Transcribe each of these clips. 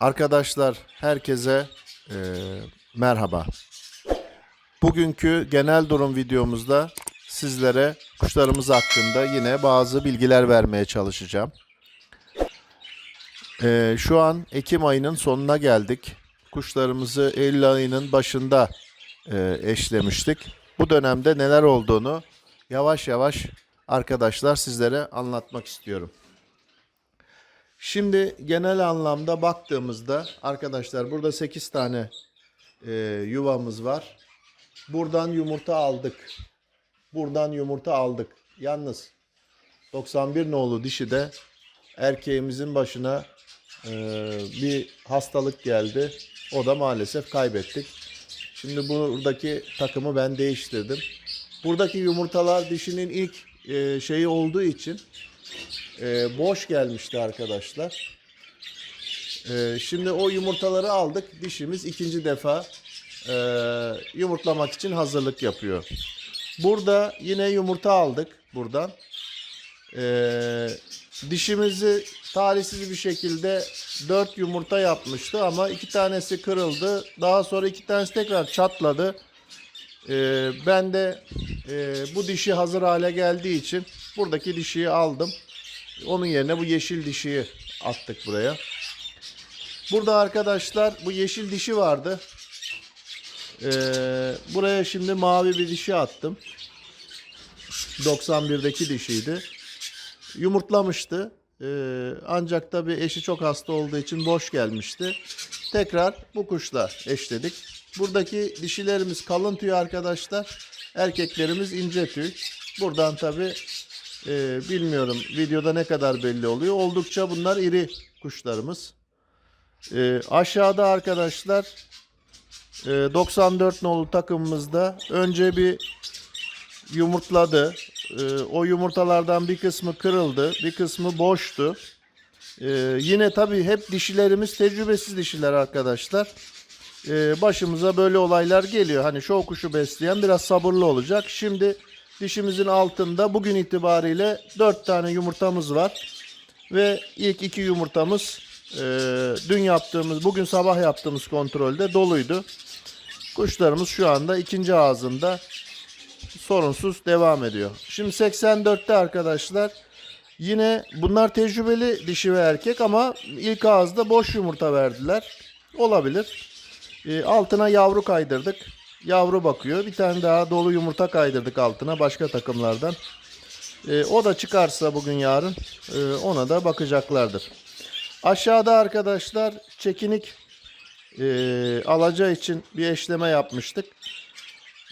Arkadaşlar herkese e, merhaba. Bugünkü genel durum videomuzda sizlere kuşlarımız hakkında yine bazı bilgiler vermeye çalışacağım. E, şu an Ekim ayının sonuna geldik. Kuşlarımızı Eylül ayının başında e, eşlemiştik. Bu dönemde neler olduğunu yavaş yavaş arkadaşlar sizlere anlatmak istiyorum. Şimdi genel anlamda baktığımızda arkadaşlar burada 8 tane e, yuvamız var. Buradan yumurta aldık. Buradan yumurta aldık. Yalnız 91 nolu dişi de erkeğimizin başına e, bir hastalık geldi. O da maalesef kaybettik. Şimdi buradaki takımı ben değiştirdim. Buradaki yumurtalar dişinin ilk e, şeyi olduğu için e, boş gelmişti arkadaşlar. E, şimdi o yumurtaları aldık. Dişimiz ikinci defa e, yumurtlamak için hazırlık yapıyor. Burada yine yumurta aldık buradan. E, dişimizi talihsiz bir şekilde 4 yumurta yapmıştı ama iki tanesi kırıldı. Daha sonra iki tanesi tekrar çatladı. E, ben de e, bu dişi hazır hale geldiği için buradaki dişiyi aldım. Onun yerine bu yeşil dişiyi attık buraya. Burada arkadaşlar bu yeşil dişi vardı. Ee, buraya şimdi mavi bir dişi attım. 91'deki dişiydi. Yumurtlamıştı. Ee, ancak tabii eşi çok hasta olduğu için boş gelmişti. Tekrar bu kuşla eşledik. Buradaki dişilerimiz kalın tüy arkadaşlar. Erkeklerimiz ince tüy. Buradan tabii ee, bilmiyorum videoda ne kadar belli oluyor. Oldukça bunlar iri kuşlarımız. Ee, aşağıda arkadaşlar e, 94 nolu takımımızda önce bir yumurtladı. Ee, o yumurtalardan bir kısmı kırıldı, bir kısmı boştu. Ee, yine tabii hep dişilerimiz tecrübesiz dişiler arkadaşlar. Ee, başımıza böyle olaylar geliyor. Hani şov kuşu besleyen biraz sabırlı olacak. Şimdi Dişimizin altında bugün itibariyle 4 tane yumurtamız var. Ve ilk iki yumurtamız e, dün yaptığımız, bugün sabah yaptığımız kontrolde doluydu. Kuşlarımız şu anda ikinci ağzında sorunsuz devam ediyor. Şimdi 84'te arkadaşlar yine bunlar tecrübeli dişi ve erkek ama ilk ağızda boş yumurta verdiler. Olabilir. E, altına yavru kaydırdık yavru bakıyor. Bir tane daha dolu yumurta kaydırdık altına başka takımlardan. E, o da çıkarsa bugün yarın e, ona da bakacaklardır. Aşağıda arkadaşlar çekinik e, alacağı için bir eşleme yapmıştık.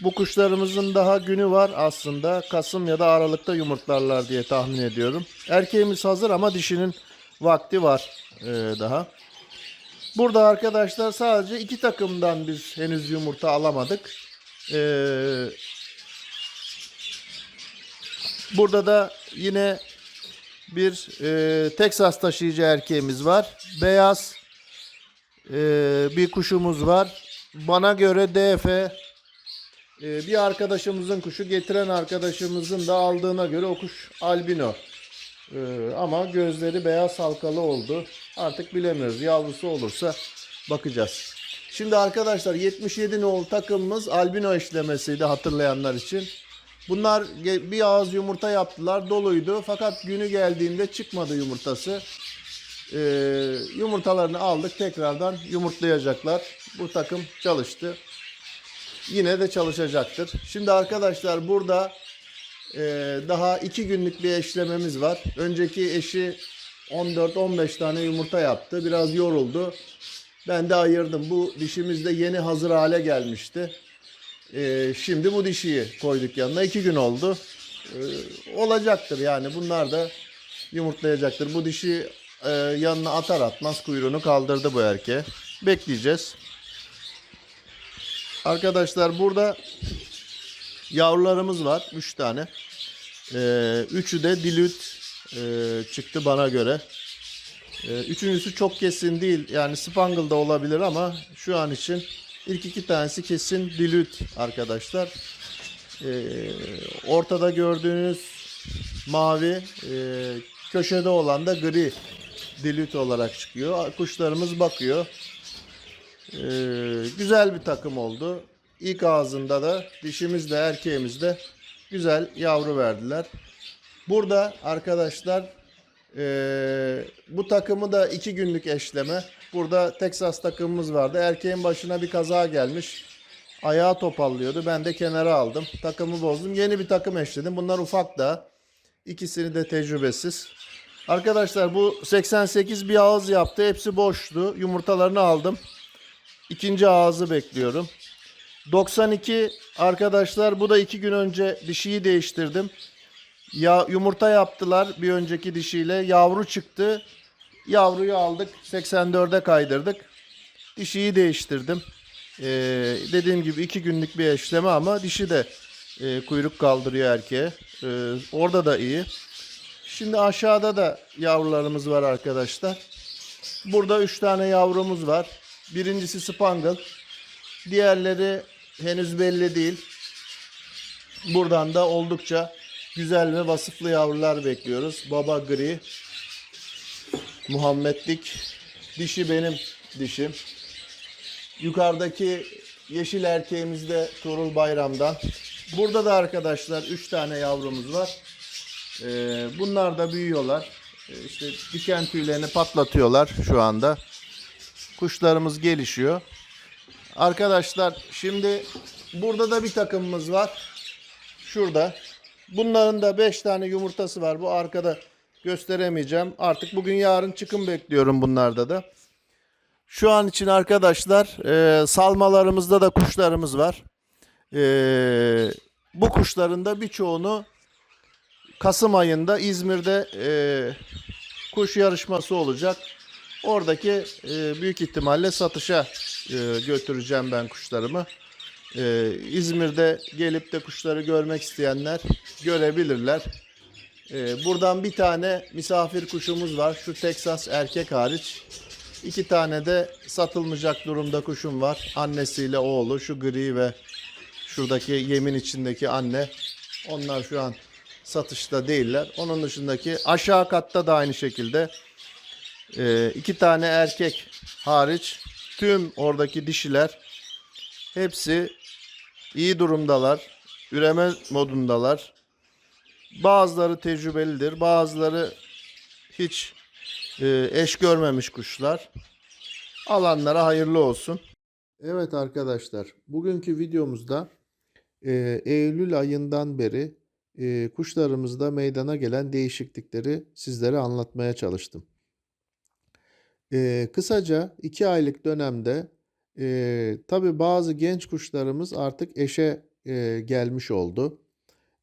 Bu kuşlarımızın daha günü var aslında. Kasım ya da Aralık'ta yumurtlarlar diye tahmin ediyorum. Erkeğimiz hazır ama dişinin vakti var e, daha. Burada arkadaşlar sadece iki takımdan biz henüz yumurta alamadık. Ee, burada da yine bir e, Texas taşıyıcı erkeğimiz var. Beyaz e, bir kuşumuz var. Bana göre DF e, bir arkadaşımızın kuşu getiren arkadaşımızın da aldığına göre o kuş albino. Ee, ama gözleri beyaz halkalı oldu. Artık bilemiyoruz. Yavrusu olursa bakacağız. Şimdi arkadaşlar 77 nolu takımımız albino işlemesiydi hatırlayanlar için. Bunlar bir ağız yumurta yaptılar. Doluydu. Fakat günü geldiğinde çıkmadı yumurtası. Ee, yumurtalarını aldık. Tekrardan yumurtlayacaklar. Bu takım çalıştı. Yine de çalışacaktır. Şimdi arkadaşlar burada ee, daha iki günlük bir eşlememiz var. Önceki eşi 14-15 tane yumurta yaptı. Biraz yoruldu. Ben de ayırdım. Bu dişimiz de yeni hazır hale gelmişti. Ee, şimdi bu dişiyi koyduk yanına. iki gün oldu. Ee, olacaktır yani. Bunlar da yumurtlayacaktır. Bu dişi e, yanına atar atmaz kuyruğunu kaldırdı bu erkeğe. Bekleyeceğiz. Arkadaşlar burada yavrularımız var. 3 tane. Ee, üçü de dilüt e, çıktı bana göre. Ee, üçüncüsü çok kesin değil. Yani Spangle da olabilir ama şu an için ilk iki tanesi kesin dilüt arkadaşlar. Ee, ortada gördüğünüz mavi, e, köşede olan da gri dilüt olarak çıkıyor. Kuşlarımız bakıyor. Ee, güzel bir takım oldu. İlk ağzında da dişimiz de erkeğimiz de güzel yavru verdiler. Burada arkadaşlar ee, bu takımı da iki günlük eşleme. Burada Texas takımımız vardı. Erkeğin başına bir kaza gelmiş. Ayağı topallıyordu. Ben de kenara aldım. Takımı bozdum. Yeni bir takım eşledim. Bunlar ufak da. İkisini de tecrübesiz. Arkadaşlar bu 88 bir ağız yaptı. Hepsi boştu. Yumurtalarını aldım. İkinci ağzı bekliyorum. 92 arkadaşlar bu da iki gün önce dişiyi değiştirdim. Ya yumurta yaptılar bir önceki dişiyle. Yavru çıktı. Yavruyu aldık. 84'e kaydırdık. Dişiyi değiştirdim. Ee, dediğim gibi iki günlük bir eşleme ama dişi de e, kuyruk kaldırıyor erkeğe. Ee, orada da iyi. Şimdi aşağıda da yavrularımız var arkadaşlar. Burada üç tane yavrumuz var. Birincisi Spangle. Diğerleri henüz belli değil. Buradan da oldukça güzel ve vasıflı yavrular bekliyoruz. Baba gri. Muhammedlik. Dişi benim dişim. Yukarıdaki yeşil erkeğimiz de Tuğrul Bayram'dan. Burada da arkadaşlar 3 tane yavrumuz var. Ee, bunlar da büyüyorlar. Ee, işte diken tüylerini patlatıyorlar şu anda. Kuşlarımız gelişiyor. Arkadaşlar şimdi burada da bir takımımız var. Şurada. Bunların da 5 tane yumurtası var. Bu arkada gösteremeyeceğim. Artık bugün yarın çıkım bekliyorum bunlarda da. Şu an için arkadaşlar e, salmalarımızda da kuşlarımız var. E, bu kuşların da birçoğunu Kasım ayında İzmir'de e, kuş yarışması olacak. Oradaki e, büyük ihtimalle satışa e, götüreceğim ben kuşlarımı. E, İzmir'de gelip de kuşları görmek isteyenler görebilirler. E, buradan bir tane misafir kuşumuz var. Şu Texas erkek hariç. İki tane de satılmayacak durumda kuşum var. Annesiyle oğlu şu gri ve şuradaki yemin içindeki anne. Onlar şu an satışta değiller. Onun dışındaki aşağı katta da aynı şekilde e, iki tane erkek hariç tüm oradaki dişiler hepsi iyi durumdalar. Üreme modundalar. Bazıları tecrübelidir. Bazıları hiç e, eş görmemiş kuşlar. Alanlara hayırlı olsun. Evet arkadaşlar, bugünkü videomuzda e, Eylül ayından beri e, kuşlarımızda meydana gelen değişiklikleri sizlere anlatmaya çalıştım. E, kısaca iki aylık dönemde e, tabi bazı genç kuşlarımız artık eşe e, gelmiş oldu.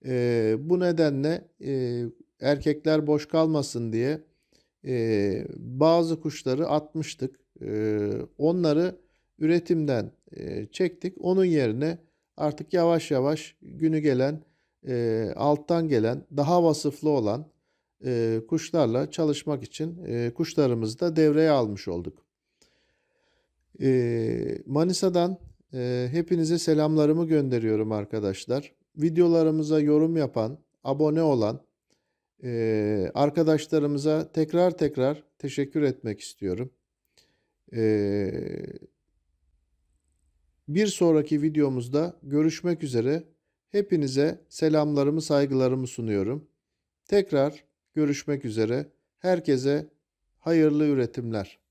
E, bu nedenle e, erkekler boş kalmasın diye e, bazı kuşları atmıştık. E, onları üretimden e, çektik. Onun yerine artık yavaş yavaş günü gelen e, alttan gelen daha vasıflı olan e, kuşlarla çalışmak için e, kuşlarımızı da devreye almış olduk. E, Manisa'dan e, hepinize selamlarımı gönderiyorum arkadaşlar. Videolarımıza yorum yapan, abone olan e, arkadaşlarımıza tekrar tekrar teşekkür etmek istiyorum. E, bir sonraki videomuzda görüşmek üzere. Hepinize selamlarımı, saygılarımı sunuyorum. Tekrar görüşmek üzere. Herkese hayırlı üretimler.